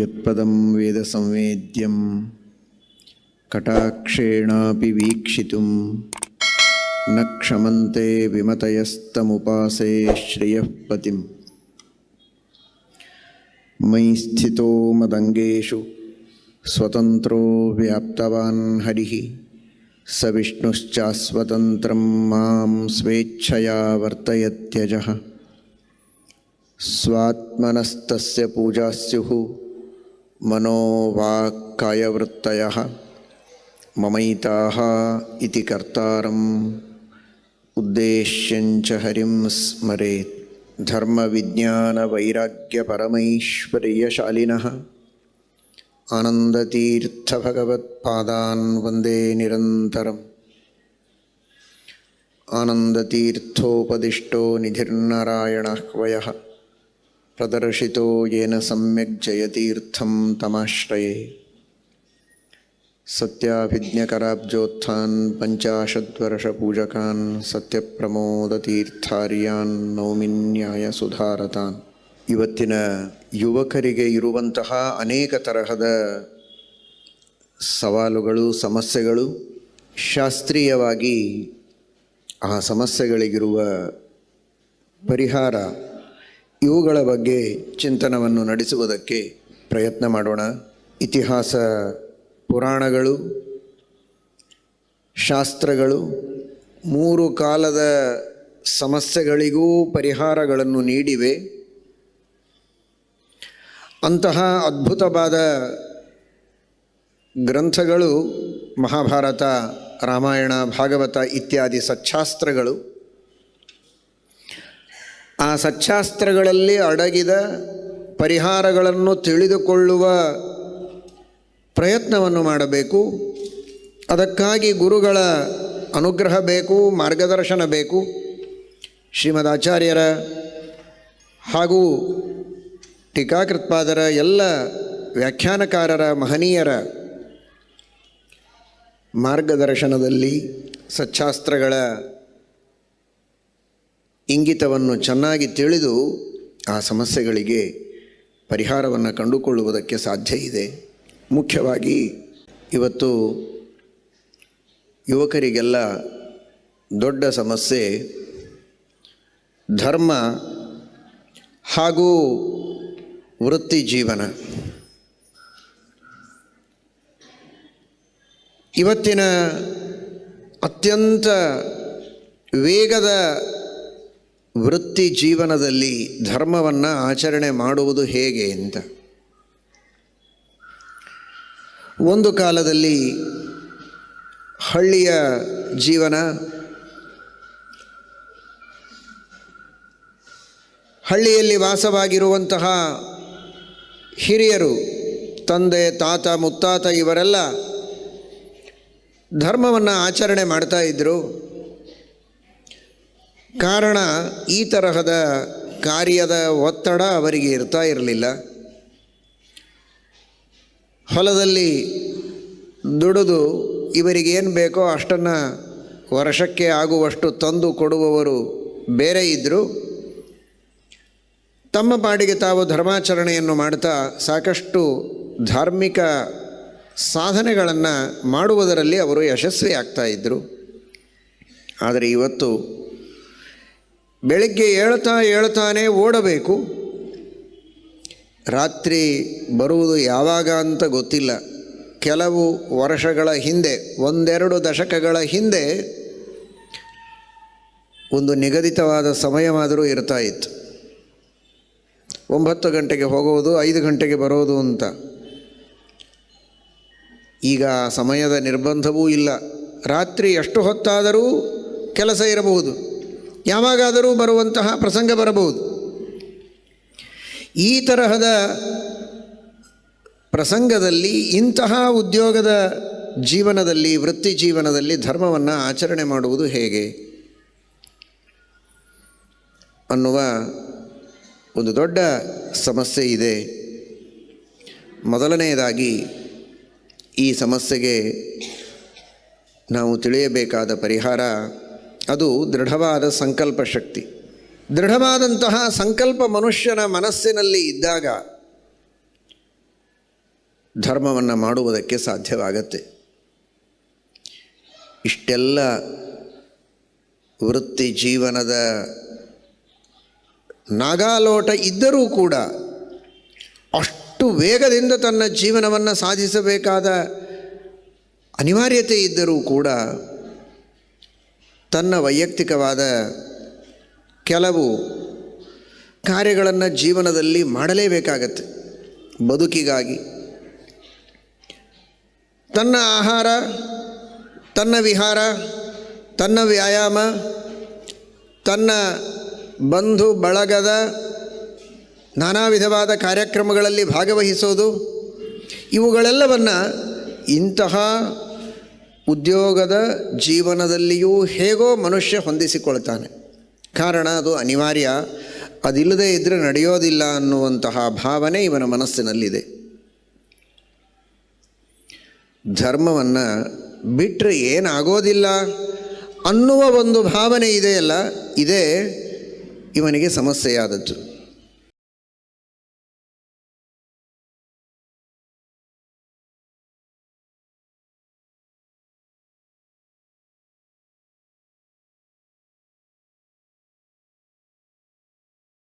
यत्पदं वेदसंवेद्यं कटाक्षेणापि वीक्षितुं न क्षमन्ते विमतयस्तमुपासे श्रियः पतिम् मयि स्थितो मदङ्गेषु स्वतन्त्रो व्याप्तवान् हरिः। स विष्णुश्चास्वतन्त्रं माँ स्वेच्छया वर्तयत्यजः। स्वात्मनस्तस्य पूजा स्युः मनोवाक्कायवृत्तयः ममैताः इति कर्तारम् उद्देश्यञ्च हरिं स्मरेत् धर्मविज्ञानवैराग्यपरमैश्वर्यशालिनः आनन्दतीर्थभगवत्पादान् वन्दे निरन्तरम् आनन्दतीर्थोपदिष्टो निधिर्नारायणह्वयः ಪ್ರದರ್ಶಿತೋ ಯೇನ ಸಮ್ಯಕ್ ಜಯತೀರ್ಥಂ ತಮಾಶ್ರಯೇ ಸತ್ಯಾಭಿಜ್ಞಕರಾಬ್ಜೋತ್ಥಾನ್ ಪ್ರಮೋದ ಸತ್ಯಪ್ರಮೋದತೀರ್ಥಾರ್ಯಾನ್ ನೌಮಿನ್ಯಾಯ ಸುಧಾರತಾನ್ ಇವತ್ತಿನ ಯುವಕರಿಗೆ ಇರುವಂತಹ ಅನೇಕ ತರಹದ ಸವಾಲುಗಳು, ಸಮಸ್ಯೆಗಳು ಶಾಸ್ತ್ರೀಯವಾಗಿ ಆ ಸಮಸ್ಯೆಗಳಿಗಿರುವ ಪರಿಹಾರ ಇವುಗಳ ಬಗ್ಗೆ ಚಿಂತನವನ್ನು ನಡೆಸುವುದಕ್ಕೆ ಪ್ರಯತ್ನ ಮಾಡೋಣ. ಇತಿಹಾಸ ಪುರಾಣಗಳು, ಶಾಸ್ತ್ರಗಳು, ಮೂರು ಕಾಲದ ಸಮಸ್ಯೆಗಳಿಗೂ ಪರಿಹಾರಗಳನ್ನು ನೀಡಿವೆ. ಅಂತಹ ಅದ್ಭುತವಾದ ಗ್ರಂಥಗಳು ಮಹಾಭಾರತ, ರಾಮಾಯಣ, ಭಾಗವತ ಇತ್ಯಾದಿ ಸಚ್ಛಾಸ್ತ್ರಗಳು ಆ ಸಚ್ಚಾಸ್ತ್ರಗಳಲ್ಲಿ ಅಡಗಿದ ಪರಿಹಾರಗಳನ್ನು ತಿಳಿದುಕೊಳ್ಳುವ ಪ್ರಯತ್ನವನ್ನು ಮಾಡಬೇಕು. ಅದಕ್ಕಾಗಿ ಗುರುಗಳ ಅನುಗ್ರಹ ಬೇಕು, ಮಾರ್ಗದರ್ಶನ ಬೇಕು. ಶ್ರೀಮದ್ ಆಚಾರ್ಯರ ಹಾಗೂ ಟೀಕಾಕೃತ್ಪಾದರ ಎಲ್ಲ ವ್ಯಾಖ್ಯಾನಕಾರರ ಮಹನೀಯರ ಮಾರ್ಗದರ್ಶನದಲ್ಲಿ ಸಚ್ಛಾಸ್ತ್ರಗಳ ಇಂಗಿತವನ್ನು ಚೆನ್ನಾಗಿ ತಿಳಿದು ಆ ಸಮಸ್ಯೆಗಳಿಗೆ ಪರಿಹಾರವನ್ನು ಕಂಡುಕೊಳ್ಳುವುದಕ್ಕೆ ಸಾಧ್ಯ ಇದೆ. ಮುಖ್ಯವಾಗಿ ಇವತ್ತು ಯುವಕರಿಗೆಲ್ಲ ದೊಡ್ಡ ಸಮಸ್ಯೆ ಧರ್ಮ ಹಾಗೂ ವೃತ್ತಿ ಜೀವನ. ಇವತ್ತಿನ ಅತ್ಯಂತ ವೇಗದ ವೃತ್ತಿ ಜೀವನದಲ್ಲಿ ಧರ್ಮವನ್ನು ಆಚರಣೆ ಮಾಡುವುದು ಹೇಗೆ ಅಂತ. ಒಂದು ಕಾಲದಲ್ಲಿ ಹಳ್ಳಿಯ ಜೀವನ, ಹಳ್ಳಿಯಲ್ಲಿ ವಾಸವಾಗಿರುವಂತಹ ಹಿರಿಯರು, ತಂದೆ, ತಾತ, ಮುತ್ತಾತ ಇವರೆಲ್ಲ ಧರ್ಮವನ್ನು ಆಚರಣೆ ಮಾಡ್ತಾ ಇದ್ದರು ಕಾರಣ ಈ ತರಹದ ಕಾರ್ಯದ ಒತ್ತಡ ಅವರಿಗೆ ಇರ್ತಾ ಇರಲಿಲ್ಲ. ಹೊಲದಲ್ಲಿ ದುಡಿದು ಏನು ಬೇಕೋ ಅಷ್ಟನ್ನು ವರ್ಷಕ್ಕೆ ಆಗುವಷ್ಟು ತಂದು ಕೊಡುವವರು ಬೇರೆ ಇದ್ದರು ತಮ್ಮ ಪಾಡಿಗೆ ತಾವು ಧರ್ಮಾಚರಣೆಯನ್ನು ಮಾಡ್ತಾ ಸಾಕಷ್ಟು ಧಾರ್ಮಿಕ ಸಾಧನೆಗಳನ್ನು ಮಾಡುವುದರಲ್ಲಿ ಅವರು ಯಶಸ್ವಿ ಆಗ್ತಾ ಇದ್ದರು ಆದರೆ ಇವತ್ತು ಬೆಳಗ್ಗೆ ಏಳ್ತಾ ಏಳ್ತಾನೆ ಓಡಬೇಕು. ರಾತ್ರಿ ಬರುವುದು ಯಾವಾಗ ಅಂತ ಗೊತ್ತಿಲ್ಲ. ಕೆಲವು ವರ್ಷಗಳ ಹಿಂದೆ, ಒಂದೆರಡು ದಶಕಗಳ ಹಿಂದೆ ಒಂದು ನಿಗದಿತವಾದ ಸಮಯವಾದರೂ ಇರ್ತಾ ಇತ್ತು. ಒಂಬತ್ತು ಗಂಟೆಗೆ ಹೋಗುವುದು, ಐದು ಗಂಟೆಗೆ ಬರೋದು ಅಂತ. ಈಗ ಸಮಯದ ನಿರ್ಬಂಧವೂ ಇಲ್ಲ. ರಾತ್ರಿ ಎಷ್ಟು ಹೊತ್ತಾದರೂ ಕೆಲಸ ಇರಬಹುದು. ಯಾವಾಗಾದರೂ ಬರುವಂತಹ ಪ್ರಸಂಗ ಬರಬಹುದು. ಈ ತರಹದ ಪ್ರಸಂಗದಲ್ಲಿ ಇಂತಹ ಉದ್ಯೋಗದ ಜೀವನದಲ್ಲಿ, ವೃತ್ತಿ ಜೀವನದಲ್ಲಿ ಧರ್ಮವನ್ನು ಆಚರಣೆ ಮಾಡುವುದು ಹೇಗೆ? ಅನ್ನುವ ಒಂದು ದೊಡ್ಡ ಸಮಸ್ಯೆ ಇದೆ. ಮೊದಲನೆಯದಾಗಿ ಈ ಸಮಸ್ಯೆಗೆ ನಾವು ತಿಳಿಯಬೇಕಾದ ಪರಿಹಾರ ಅದು ದೃಢವಾದ ಸಂಕಲ್ಪ ಶಕ್ತಿ. ದೃಢವಾದಂತಹ ಸಂಕಲ್ಪ ಮನುಷ್ಯನ ಮನಸ್ಸಿನಲ್ಲಿ ಇದ್ದಾಗ ಧರ್ಮವನ್ನು ಮಾಡುವುದಕ್ಕೆ ಸಾಧ್ಯವಾಗತ್ತೆ. ಇಷ್ಟೆಲ್ಲ ವೃತ್ತಿ ಜೀವನದ ನಾಗಾಲೋಟ ಇದ್ದರೂ ಕೂಡ ಅಷ್ಟು ವೇಗದಿಂದ ತನ್ನ ಜೀವನವನ್ನು ಸಾಧಿಸಬೇಕಾದ ಅನಿವಾರ್ಯತೆ ಇದ್ದರೂ ಕೂಡ ತನ್ನ ವೈಯಕ್ತಿಕವಾದ ಕೆಲವು ಕಾರ್ಯಗಳನ್ನು ಜೀವನದಲ್ಲಿ ಮಾಡಲೇಬೇಕಾಗತ್ತೆ. ಬದುಕಿಗಾಗಿ. ತನ್ನ ಆಹಾರ, ತನ್ನ ವಿಹಾರ, ತನ್ನ ವ್ಯಾಯಾಮ, ತನ್ನ ಬಂಧು ಬಳಗದ ನಾನಾ ವಿಧವಾದ ಕಾರ್ಯಕ್ರಮಗಳಲ್ಲಿ ಭಾಗವಹಿಸೋದು, ಇವುಗಳೆಲ್ಲವನ್ನು ಇಂತಹ ಉದ್ಯೋಗದ ಜೀವನದಲ್ಲಿಯೂ ಹೇಗೋ ಮನುಷ್ಯ ಹೊಂದಿಸಿಕೊಳ್ತಾನೆ. ಕಾರಣ ಅದು ಅನಿವಾರ್ಯ. ಅದಿಲ್ಲದೆ ಇದ್ದರೆ ನಡೆಯೋದಿಲ್ಲ ಅನ್ನುವಂತಹ ಭಾವನೆ ಇವನ ಮನಸ್ಸಿನಲ್ಲಿದೆ. ಧರ್ಮವನ್ನು ಬಿಟ್ಟರೆ ಏನಾಗೋದಿಲ್ಲ ಅನ್ನುವ ಒಂದು ಭಾವನೆ ಇದೆಯಲ್ಲ, ಇದೇ ಇವನಿಗೆ ಸಮಸ್ಯೆಯಾದದ್ದು.